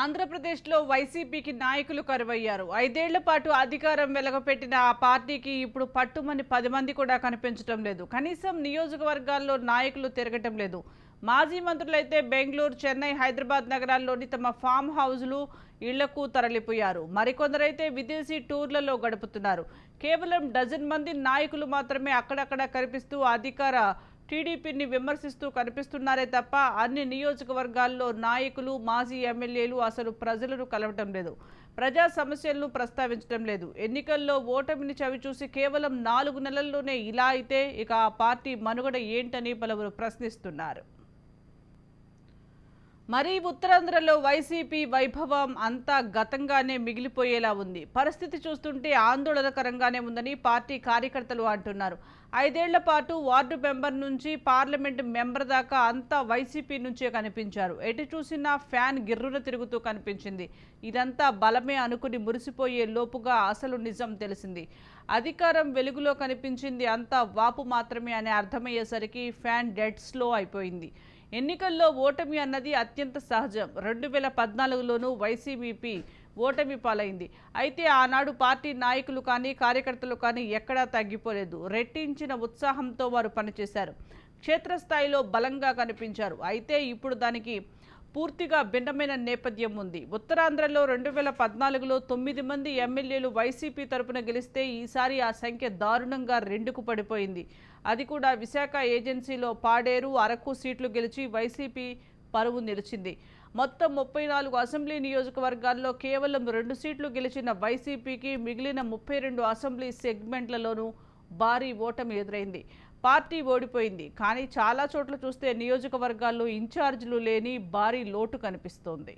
ఆంధ్రప్రదేశ్లో వైసీపీకి నాయకులు కరువయ్యారు. ఐదేళ్ళ పాటు అధికారం వెలగపెట్టిన ఆ పార్టీకి ఇప్పుడు పట్టుమని పది మంది కూడా కనిపించడం లేదు. కనీసం నియోజకవర్గాల్లో నాయకులు తిరగటం లేదు. మాజీ మంత్రులైతే బెంగళూరు చెన్నై హైదరాబాద్ నగరాల్లోని తమ ఫామ్ హౌజ్లు ఇళ్ళకు తరలిపోయారు. మరికొందరైతే విదేశీ టూర్లలో గడుపుతున్నారు. కేవలం డజన్ మంది నాయకులు మాత్రమే అక్కడక్కడ కనిపిస్తూ అధికార టీడీపీని విమర్శిస్తూ కనిపిస్తున్నారే తప్ప అన్ని నియోజకవర్గాల్లో నాయకులు మాజీ ఎమ్మెల్యేలు అసలు ప్రజలను కలవటం లేదు. ప్రజా సమస్యలను ప్రస్తావించడం లేదు. ఎన్నికల్లో ఓటమిని చవిచూసి కేవలం నాలుగు నెలల్లోనే ఇలా అయితే ఇక ఆ పార్టీ మనుగడ ఏంటని పలువురు ప్రశ్నిస్తున్నారు. మరి ఉత్తరాంధ్రలో వైసీపీ వైభవం అంతా గతంగానే మిగిలిపోయేలా ఉంది. పరిస్థితి చూస్తుంటే ఆందోళనకరంగానే ఉందని పార్టీ కార్యకర్తలు అంటున్నారు. ఐదేళ్ళ పాటు వార్డు మెంబర్ నుంచి పార్లమెంట్ మెంబర్ దాకా అంతా వైసీపీ నుంచే కనిపించారు. ఎటు చూసినా ఫ్యాన్ గిర్రున తిరుగుతూ కనిపించింది. ఇదంతా బలమే అనుకుని మురిసిపోయే లోపుగా అసలు నిజం తెలిసింది. అధికారం వెలుగులో కనిపించింది అంతా వాపు మాత్రమే అని అర్థమయ్యేసరికి ఫ్యాన్ డెడ్ స్లో అయిపోయింది. ఎన్నికల్లో ఓటమి అన్నది అత్యంత సహజం. రెండు వేల పద్నాలుగులోనూ వైసీపీపీ ఓటమి పాలైంది. అయితే ఆనాడు పార్టీ నాయకులు కానీ కార్యకర్తలు కానీ ఎక్కడా తగ్గిపోలేదు. రెట్టించిన ఉత్సాహంతో వారు పనిచేశారు. క్షేత్రస్థాయిలో బలంగా కనిపించారు. అయితే ఇప్పుడు దానికి పూర్తిగా భిన్నమైన నేపథ్యం ఉంది. ఉత్తరాంధ్రలో రెండు వేల పద్నాలుగులో తొమ్మిది మంది ఎమ్మెల్యేలు వైసీపీ తరపున గెలిస్తే ఈసారి ఆ సంఖ్య దారుణంగా రెండుకు పడిపోయింది. అది కూడా విశాఖ ఏజెన్సీలో పాడేరు అరకు సీట్లు గెలిచి వైసీపీ పరువు నిలిచింది. మొత్తం ముప్పై నాలుగు అసెంబ్లీ నియోజకవర్గాల్లో కేవలం రెండు సీట్లు గెలిచిన వైసీపీకి మిగిలిన ముప్పై రెండు అసెంబ్లీ సెగ్మెంట్లలోనూ భారీ ఓటమి ఎదురైంది. పార్టీ ఓడిపోయింది. కానీ చాలా చోట్ల చూస్తే నియోజకవర్గాల్లో ఇన్ఛార్జీలు లేని భారీ లోటు కనిపిస్తోంది.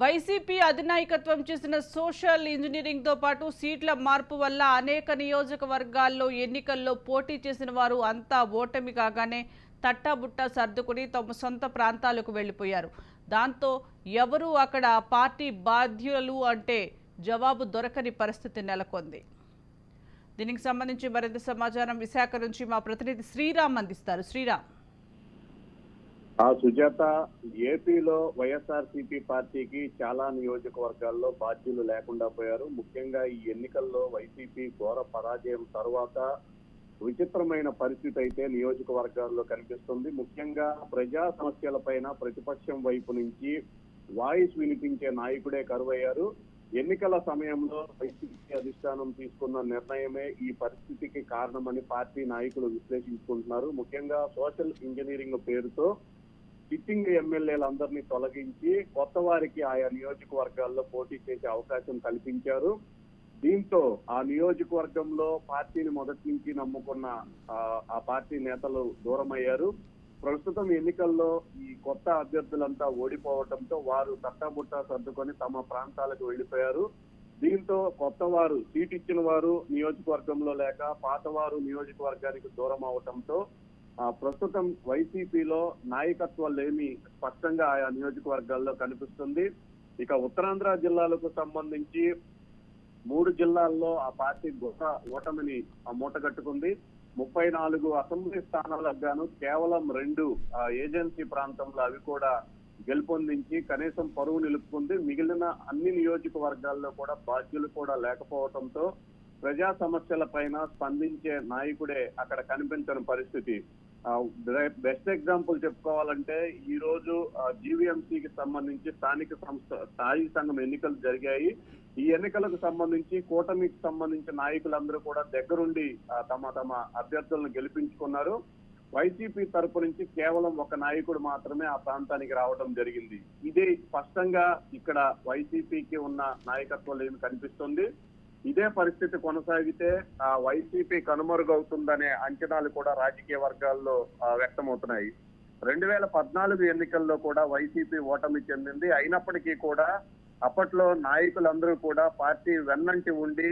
వైసీపీ అధినాయకత్వం చేసిన సోషల్ ఇంజనీరింగ్తో పాటు సీట్ల మార్పు వల్ల అనేక నియోజకవర్గాల్లో ఎన్నికల్లో పోటీ చేసిన వారు అంతా ఓటమి కాగానే తట్టాబుట్ట సర్దుకుని తమ సొంత ప్రాంతాలకు వెళ్ళిపోయారు. దాంతో ఎవరు అక్కడ పార్టీ బాధ్యులు అంటే జవాబు దొరకని పరిస్థితి నెలకొంది. దీనికి సంబంధించి మరింత సమాచారం విశాఖ నుంచి మా ప్రతినిధి శ్రీరామ్ అందిస్తారు. శ్రీరామ్. ఆ సుజాత ఏపీలో వైఎస్ఆర్సీపీ పార్టీకి చాలా నియోజకవర్గాల్లో బాధ్యులు లేకుండా పోయారు. ముఖ్యంగా ఈ ఎన్నికల్లో వైసీపీ ఘోర పరాజయం తర్వాత విచిత్రమైన పరిస్థితి అయితే నియోజకవర్గాల్లో కనిపిస్తుంది. ముఖ్యంగా ప్రజా సమస్యలపైన ప్రతిపక్షం వైపు నుంచి వాయిస్ వినిపించే నాయకుడే కరువయ్యారు. ఎన్నికల సమయంలో వైసీపీ అధిష్టానం తీసుకున్న నిర్ణయమే ఈ పరిస్థితికి కారణమని పార్టీ నాయకులు విశ్లేషించుకుంటున్నారు. ముఖ్యంగా సోషల్ ఇంజనీరింగ్ పేరుతో సిట్టింగ్ ఎమ్మెల్యేలందరినీ తొలగించి కొత్త వారికి ఆయా నియోజకవర్గాల్లో పోటీ చేసే అవకాశం కల్పించారు. దీంతో ఆ నియోజకవర్గంలో పార్టీని మొదటి నుంచి నమ్ముకున్న ఆ- పార్టీ నేతలు దూరమయ్యారు. ప్రస్తుతం ఎన్నికల్లో ఈ కొత్త అభ్యర్థులంతా ఓడిపోవడంతో వారు తట్టాబుట్టా సర్దుకొని తమ ప్రాంతాలకు వెళ్ళిపోయారు దీంతో కొత్త వారు సీట్ ఇచ్చిన వారు నియోజకవర్గంలో లేక పాతవారు నియోజకవర్గానికి దూరం అవటంతో ప్రస్తుతం వైసీపీలో నాయకత్వం లేమి స్పష్టంగా ఆయా నియోజకవర్గాల్లో కనిపిస్తుంది. ఇక ఉత్తరాంధ్ర జిల్లాలకు సంబంధించి మూడు జిల్లాల్లో ఆ పార్టీ గొప్ప ఓటమిని ఆ మూటగట్టుకుంది ముప్పై నాలుగు అసెంబ్లీ స్థానాలకు గాను కేవలం రెండు ఆ, ఏజెన్సీ ప్రాంతంలో అవి కూడా గెలుపొందించి కనీసం పరువు నిలుపుకుంది. మిగిలిన అన్ని నియోజకవర్గాల్లో కూడా బాధ్యులు కూడా లేకపోవడంతో ప్రజా సమస్యల పైన స్పందించే నాయకుడే అక్కడ కనిపించని పరిస్థితి. బెస్ట్ ఎగ్జాంపుల్ చెప్పుకోవాలంటే ఈ రోజు జీవీఎంసీకి సంబంధించి స్థానిక సంస్థ స్థాయి సంఘం ఎన్నికలు జరిగాయి. ఈ ఎన్నికలకు సంబంధించి కూటమికి సంబంధించిన నాయకులందరూ కూడా దగ్గరుండి తమ తమ అభ్యర్థులను గెలిపించుకున్నారు. వైసీపీ తరపు నుంచి కేవలం ఒక నాయకుడు మాత్రమే ఆ ప్రాంతానికి రావడం జరిగింది. ఇది స్పష్టంగా ఇక్కడ వైసీపీకి ఉన్న నాయకత్వం ఏమి కనిపిస్తుంది? ఇదే పరిస్థితి కొనసాగితే ఆ వైసీపీ కనుమరుగవుతుందనే అంచనాలు కూడా రాజకీయ వర్గాల్లో వ్యక్తమవుతున్నాయి. రెండు వేల పద్నాలుగు ఎన్నికల్లో కూడా వైసీపీ ఓటమి చెందింది. అయినప్పటికీ కూడా అప్పట్లో నాయకులందరూ కూడా పార్టీ వెన్నంటి ఉండి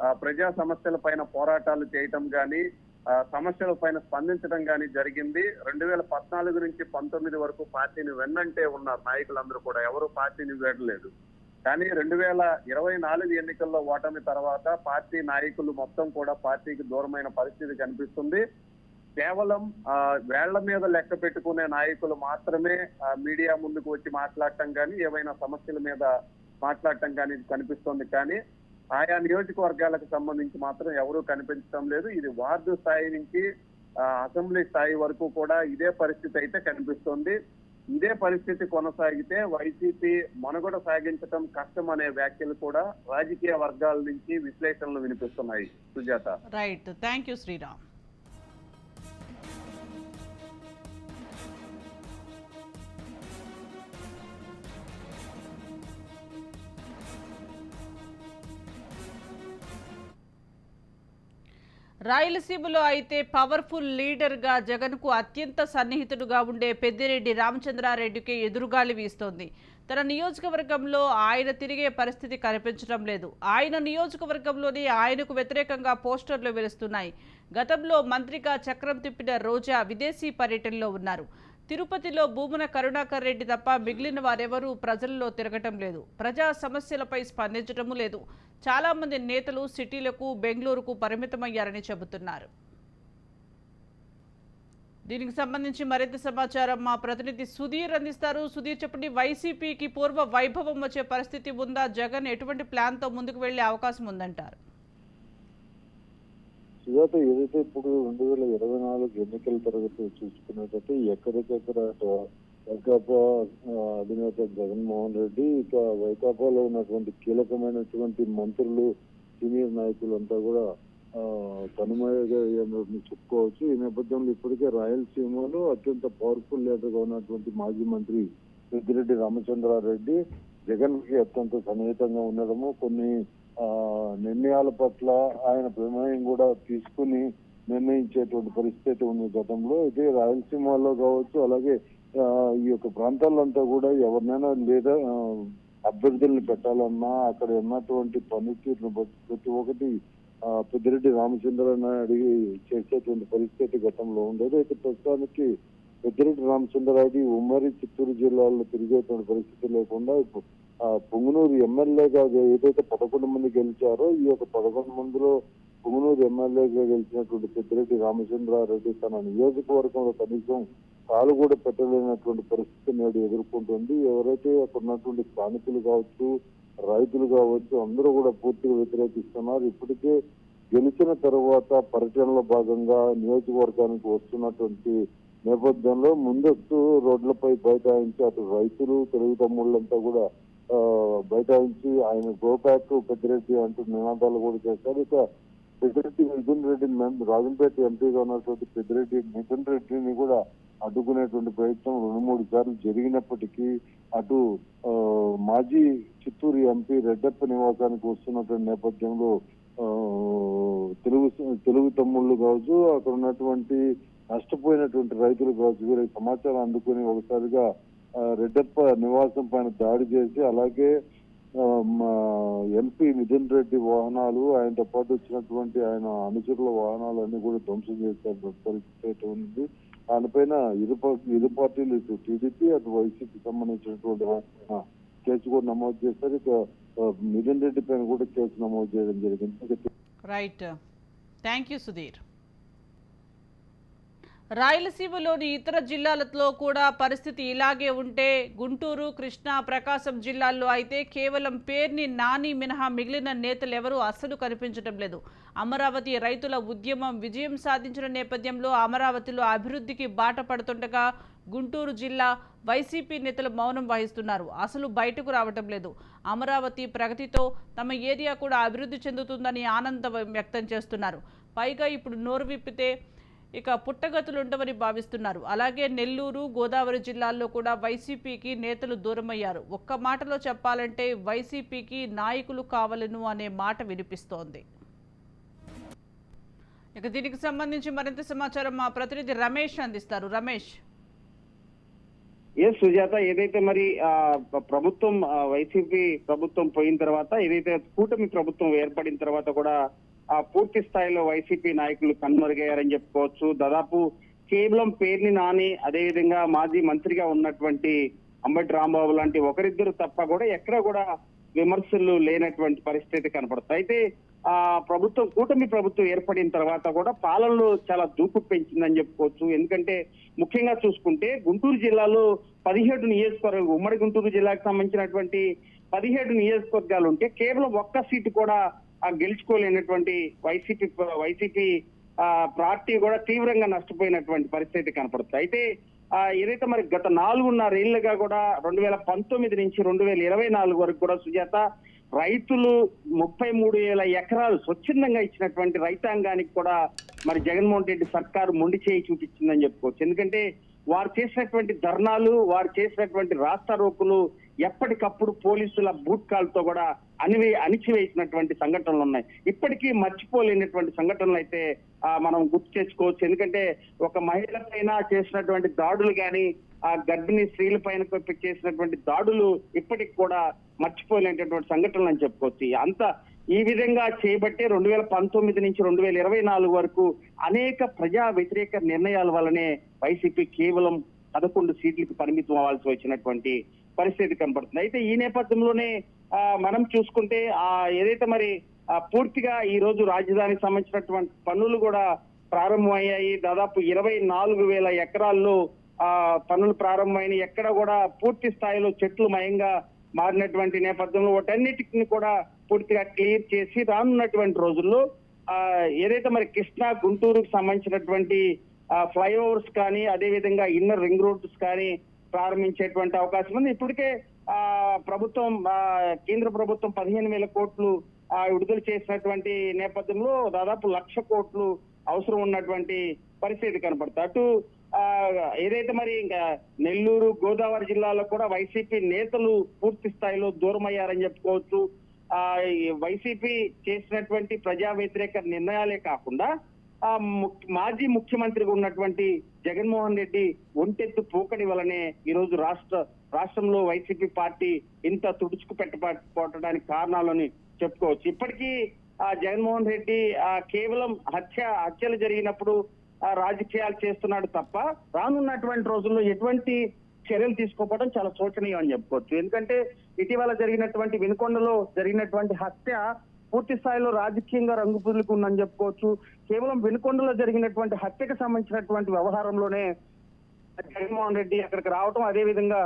ఆ, ప్రజా సమస్యల పైన పోరాటాలు చేయటం కానీ ఆ, సమస్యల పైన స్పందించడం కానీ జరిగింది. రెండు వేల పద్నాలుగు నుంచి పంతొమ్మిది వరకు పార్టీని వెన్నంటే ఉన్నారు నాయకులందరూ కూడా. ఎవరు పార్టీని వీడలేదు. కానీ రెండు వేల ఇరవై నాలుగు ఎన్నికల్లో ఓటమి తర్వాత పార్టీ నాయకులు మొత్తం కూడా పార్టీకి దూరమైన పరిస్థితి కనిపిస్తుంది. కేవలం వేళ్ళ మీద లెక్క పెట్టుకునే నాయకులు మాత్రమే మీడియా ముందుకు వచ్చి మాట్లాడటం కానీ ఏవైనా సమస్యల మీద మాట్లాడటం కానీ కనిపిస్తోంది. కానీ ఆయా నియోజకవర్గాలకు సంబంధించి మాత్రం ఎవరూ కనిపించడం లేదు. ఇది వార్డు స్థాయి నుంచి అసెంబ్లీ స్థాయి వరకు కూడా ఇదే పరిస్థితి అయితే కనిపిస్తోంది. ఇదే పరిస్థితి కొనసాగితే వైసీపీ మనుగడ సాగించడం కష్టం అనే వ్యాఖ్యలు కూడా రాజకీయ వర్గాల నుంచి విశ్లేషణలు వినిపిస్తున్నాయి. Sujatha. Right thank you Sriram రాయలసీమలో అయితే పవర్ఫుల్ లీడర్గా జగన్కు అత్యంత సన్నిహితుడుగా ఉండే పెద్దిరెడ్డి రామచంద్రారెడ్డికి ఎదురుగాలి వీస్తోంది. తన నియోజకవర్గంలో ఆయన తిరిగే పరిస్థితి కనిపించడం లేదు. ఆయన నియోజకవర్గంలోని ఆయనకు వ్యతిరేకంగా పోస్టర్లు వెలుస్తున్నాయి. గతంలో మంత్రిగా చక్రం తిప్పిన రోజా విదేశీ పర్యటనలో ఉన్నారు. తిరుపతిలో భూమన కరుణాకర్ రెడ్డి తప్ప మిగిలిన వారెవరూ ప్రజల్లో తిరగటం లేదు. ప్రజా సమస్యలపై స్పందించటము లేదు. చాలా మంది నేతలు సిటీలకు బెంగళూరుకు పరిమితమయ్యారని చెబుతున్నారు. దీనికి సంబంధించి మరింత సమాచారం మా ప్రతినిధి సుధీర్ అందిస్తారు. సుధీర్ చెప్పండి వైసీపీకి పూర్వ వైభవం వచ్చే పరిస్థితి ఉందా? జగన్ ఎటువంటి ప్లాన్తో ముందుకు వెళ్ళే అవకాశం ఉందంటారు? సుజాత ఏదైతే ఇప్పుడు రెండు వేల ఇరవై నాలుగు ఎన్నికల తరగతి చూసుకున్నట్టయితే ఎక్కడికెక్కడ వైకాపా అధినేత జగన్మోహన్ రెడ్డి ఇక వైకాపాలో ఉన్నటువంటి కీలకమైనటువంటి మంత్రులు సీనియర్ నాయకులంతా కూడా తనుమయగా చెప్పుకోవచ్చు. ఈ నేపథ్యంలో ఇప్పటికే రాయలసీమలో అత్యంత పవర్ఫుల్ లీడర్గా ఉన్నటువంటి మాజీ మంత్రి పెద్దిరెడ్డి రామచంద్రారెడ్డి జగన్కి అత్యంత సన్నిహితంగా ఉండడము కొన్ని నిర్ణయాల పట్ల ఆయన ప్రమేయం కూడా తీసుకుని నిర్ణయించేటువంటి పరిస్థితి ఉంది గతంలో. ఇది రాయలసీమలో కావచ్చు అలాగే ఈ యొక్క ప్రాంతాలంతా కూడా ఎవరినైనా లేదా అభ్యర్థుల్ని పెట్టాలన్నా అక్కడ ఉన్నటువంటి పనితీరును బట్టి ప్రతి ఒక్కటి పెద్దిరెడ్డి రామచంద్రని అడిగి చేసేటువంటి పరిస్థితి గతంలో ఉండేది. అయితే ప్రస్తుతానికి పెద్దిరెడ్డి రామచంద్రారెడ్డి ఉమ్మడి చిత్తూరు జిల్లాలో తిరిగేటువంటి పరిస్థితి లేకుండా ఇప్పుడు ఆ, పొంగునూరు ఎమ్మెల్యేగా ఏదైతే పదకొండు మంది గెలిచారో ఈ యొక్క పదకొండు మందిలో పొంగునూరు ఎమ్మెల్యేగా గెలిచినటువంటి పెద్దిరెడ్డి రామచంద్రారెడ్డి తన నియోజకవర్గంలో కనీసం కాలు కూడా పెట్టలేనటువంటి పరిస్థితి నేడు ఎదుర్కొంటుంది. ఎవరైతే అక్కడ ఉన్నటువంటి స్థానికులు కావచ్చు రైతులు కావచ్చు అందరూ కూడా పూర్తిగా వ్యతిరేకిస్తున్నారు. ఇప్పటికే గెలిచిన తర్వాత పర్యటనలో భాగంగా నియోజకవర్గానికి వస్తున్నటువంటి నేపథ్యంలో ముందస్తు రోడ్లపై బైఠాయించి అటు రైతులు తెలుగు తమ్ముళ్ళంతా కూడా బైఠాయించి ఆయన గోబ్యాక్ పెద్దిరెడ్డి అంటూ నినాదాలు కూడా చేశారు. ఇక పెద్దిరెడ్డి మిథున్ రెడ్డి రాజంపేట ఎంపీగా ఉన్నటువంటి పెద్దిరెడ్డి మిథున్ రెడ్డిని కూడా అడ్డుకునేటువంటి ప్రయత్నం రెండు మూడు సార్లు జరిగినప్పటికీ అటు మాజీ చిత్తూరు ఎంపీ రెడ్డప్ప నివాసానికి వస్తున్నటువంటి నేపథ్యంలో తెలుగు తెలుగు తమ్ముళ్ళు కావచ్చు అక్కడ ఉన్నటువంటి నష్టపోయినటువంటి రైతులు కావచ్చు వీరికి సమాచారం అందుకుని ఒకసారిగా రెడ్డప్ప నివాసం పైన దాడి చేసి అలాగే మా ఎంపీ మిథున్ రెడ్డి వాహనాలు ఆయనతో పాటు వచ్చినటువంటి ఆయన అనుచరుల వాహనాలన్నీ కూడా ధ్వంసం చేసిన పరిస్థితి అయితే ఉంది దానిపైన ఇరు ఇరు పార్టీలు ఇటు టీడీపీ అటు వైసీపీ సంబంధించినటువంటి కేసు కూడా నమోదు చేశారు. ఇక ఆ, మిథున్ రెడ్డి పైన కూడా కేసు నమోదు చేయడం జరిగింది. రైట్ థ్యాంక్ యూ సుధీర్ రాయలసీమలోని ఇతర జిల్లాలలో కూడా పరిస్థితి ఇలాగే ఉంటే గుంటూరు కృష్ణా ప్రకాశం జిల్లాల్లో అయితే కేవలం పేర్ని నాని మినహా మిగిలిన నేతలు ఎవరూ అస్సలు కనిపించడం లేదు. అమరావతి రైతుల ఉద్యమం విజయం సాధించిన నేపథ్యంలో అమరావతిలో అభివృద్ధికి బాట పడుతుండగా గుంటూరు జిల్లా వైసీపీ నేతలు మౌనం వహిస్తున్నారు. అసలు బయటకు రావటం లేదు. అమరావతి ప్రగతితో తమ ఏరియా కూడా అభివృద్ధి చెందుతుందని ఆనందం వ్యక్తం చేస్తున్నారు. పైగా ఇప్పుడు నోరు విప్పితే ఇక పుట్టగతులు ఉండవని భావిస్తున్నారు. అలాగే నెల్లూరు గోదావరి జిల్లాల్లో కూడా వైసీపీకి నేతలు దూరమయ్యారు. ఒక్క మాటలో చెప్పాలంటే వైసీపీకి నాయకులు కావలను అనే మాట వినిపిస్తోంది. ఇక దీనికి సంబంధించి మరింత సమాచారం మా ప్రతినిధి రమేష్ అందిస్తారు. రమేష్. ఏ సుజాత ఏదైతే మరి ఆ ప్రభుత్వం వైసీపీ ప్రభుత్వం పోయిన తర్వాత ఏదైతే కూటమి ప్రభుత్వం ఏర్పడిన తర్వాత కూడా పూర్తి స్థాయిలో వైసీపీ నాయకులు కన్మరుగయ్యారని చెప్పుకోవచ్చు. దాదాపు కేవలం పేర్ని నాని అదేవిధంగా మాజీ మంత్రిగా ఉన్నటువంటి అంబటి రాంబాబు లాంటి ఒకరిద్దరు తప్ప కూడా ఎక్కడ కూడా విమర్శలు లేనటువంటి పరిస్థితి కనపడుతుంది. అయితే ఆ ప్రభుత్వం కూటమి ప్రభుత్వం ఏర్పడిన తర్వాత కూడా పాలనలో చాలా దూకు పెంచిందని చెప్పుకోవచ్చు. ఎందుకంటే ముఖ్యంగా చూసుకుంటే గుంటూరు జిల్లాలో పదిహేడు నియోజకవర్గాలు ఉమ్మడి గుంటూరు జిల్లాకు సంబంధించినటువంటి పదిహేడు నియోజకవర్గాలు ఉంటే కేవలం ఒక్క సీటు కూడా గెలుచుకోలేనటువంటి వైసీపీ వైసీపీ పార్టీ కూడా తీవ్రంగా నష్టపోయినటువంటి పరిస్థితి కనపడుతుంది. అయితే ఏదైతే మరి గత నాలుగున్నరేళ్ళుగా కూడా రెండు వేల పంతొమ్మిది నుంచి రెండు వేల ఇరవై నాలుగు వరకు కూడా సుజాత రైతులు ముప్పై మూడు వేల ఎకరాలు స్వచ్ఛందంగా ఇచ్చినటువంటి రైతాంగానికి కూడా మరి జగన్మోహన్ రెడ్డి సర్కారు మొండి చేయి చూపించిందని చెప్పుకోవచ్చు. ఎందుకంటే వారు చేసినటువంటి ధర్నాలు వారు చేసినటువంటి రాష్ట్ర రోకులు ఎప్పటికప్పుడు పోలీసుల బూట్ కాల్తో కూడా అనివే అణిచివేసినటువంటి సంఘటనలు ఉన్నాయి. ఇప్పటికీ మర్చిపోలేనటువంటి సంఘటనలు అయితే మనం గుర్తు చేసుకోవచ్చు. ఎందుకంటే ఒక మహిళ పైన చేసినటువంటి దాడులు కానీ ఆ గర్భిణీ స్త్రీల పైన చేసినటువంటి దాడులు ఇప్పటికి కూడా మర్చిపోలేనటువంటి సంఘటనలు అని చెప్పుకోవచ్చు. అంత ఈ విధంగా చేయబట్టే రెండు వేల పంతొమ్మిది నుంచి రెండు వేల ఇరవై నాలుగు వరకు అనేక ప్రజా వ్యతిరేక నిర్ణయాల వల్లనే వైసీపీ కేవలం పదకొండు సీట్లకు పరిమితం అవ్వాల్సి వచ్చినటువంటి పరిస్థితి కనపడుతుంది. అయితే ఈ నేపథ్యంలోనే మనం చూసుకుంటే ఆ ఏదైతే మరి పూర్తిగా ఈ రోజు రాజధానికి సంబంధించినటువంటి పనులు కూడా ప్రారంభమయ్యాయి. దాదాపు ఇరవై నాలుగు వేల ఎకరాల్లో ఆ పనులు ప్రారంభమైన ఎక్కడ కూడా పూర్తి స్థాయిలో చెట్లు మయంగా మారినటువంటి నేపథ్యంలో వాటన్నిటిని కూడా పూర్తిగా క్లియర్ చేసి రానున్నటువంటి రోజుల్లో ఆ ఏదైతే మరి కృష్ణా గుంటూరుకు సంబంధించినటువంటి ఫ్లైఓవర్స్ కానీ అదేవిధంగా ఇన్నర్ రింగ్ రోడ్స్ కానీ ప్రారంభించేటువంటి అవకాశం ఉంది. ఇప్పటికే ఆ ప్రభుత్వం కేంద్ర ప్రభుత్వం పదిహేను వేల కోట్లు ఆ, విడుదల చేసినటువంటి నేపథ్యంలో దాదాపు లక్ష కోట్లు అవసరం ఉన్నటువంటి పరిస్థితి కనపడుతుంది. అటు ఆ, ఏదైతే మరి ఇంకా నెల్లూరు గోదావరి జిల్లాలో కూడా వైసీపీ నేతలు పూర్తి స్థాయిలో దూరమయ్యారని చెప్పుకోవచ్చు. ఆ ఈ వైసీపీ చేసినటువంటి ప్రజా వ్యతిరేక నిర్ణయాలే కాకుండా మాజీ ముఖ్యమంత్రిగా ఉన్నటువంటి జగన్మోహన్ రెడ్డి ఒంటెత్తు పోకడి వలనే ఈ రోజు రాష్ట్ర రాష్ట్రంలో వైసీపీ పార్టీ ఇంత తుడుచుకు పెట్టబోటడానికి కారణాలని చెప్పుకోవచ్చు. ఇప్పటికీ ఆ జగన్మోహన్ రెడ్డి ఆ కేవలం హత్య హత్యలు జరిగినప్పుడు ఆ రాజకీయాలు చేస్తున్నాడు తప్ప రానున్నటువంటి రోజుల్లో ఎటువంటి చర్యలు తీసుకోపోవడం చాలా శోచనీయం అని చెప్పుకోవచ్చు. ఎందుకంటే ఇటీవల జరిగినటువంటి వినుకొండలో జరిగినటువంటి హత్య పూర్తి స్థాయిలో రాజకీయంగా రంగు పుదులుకుందని చెప్పుకోవచ్చు. కేవలం వెనుకొండలో జరిగినటువంటి హత్యకు సంబంధించినటువంటి వ్యవహారంలోనే జగన్మోహన్ రెడ్డి అక్కడికి రావటం అదే విధంగా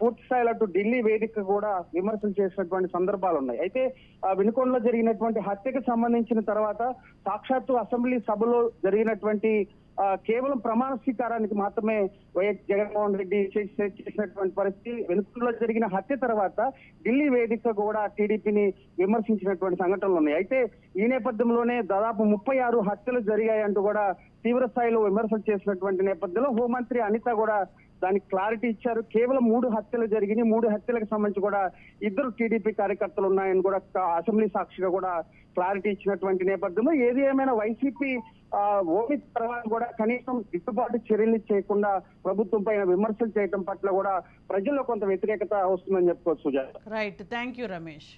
పూర్తి స్థాయిలో అటు ఢిల్లీ వేదిక కూడా విమర్శలు చేసినటువంటి సందర్భాలు ఉన్నాయి. అయితే ఆ జరిగినటువంటి హత్యకు సంబంధించిన తర్వాత సాక్షాత్తు అసెంబ్లీ సభలో జరిగినటువంటి కేవలం ప్రమాణ స్వీకారానికి మాత్రమే వైఎస్ జగన్మోహన్ రెడ్డి చేసినటువంటి పరిస్థితి. వెనుకలో జరిగిన హత్య తర్వాత ఢిల్లీ వేదిక కూడా టీడీపీని విమర్శించినటువంటి సంఘటనలు ఉన్నాయి. అయితే ఈ నేపథ్యంలోనే దాదాపు ముప్పై ఆరు హత్యలు జరిగాయంటూ కూడా తీవ్ర స్థాయిలో విమర్శలు చేసినటువంటి నేపథ్యంలో హోంమంత్రి అనిత కూడా దానికి క్లారిటీ ఇచ్చారు. కేవలం మూడు హత్యలు జరిగినాయి. మూడు హత్యలకు సంబంధించి కూడా ఇద్దరు టీడీపీ కార్యకర్తలు ఉన్నాయని కూడా అసెంబ్లీ సాక్షిగా కూడా క్లారిటీ ఇచ్చినటువంటి నేపథ్యంలో ఏది ఏమైనా వైసీపీ ఆ, ఓడిన తర్వాత కూడా కనీసం దిద్దుబాటు చర్యలు చేయకుండా ప్రభుత్వం పైన విమర్శలు చేయడం పట్ల కూడా ప్రజల్లో కొంత వ్యతిరేకత వస్తుందని చెప్పుకోవచ్చు Sujatha. Right thank you Ramesh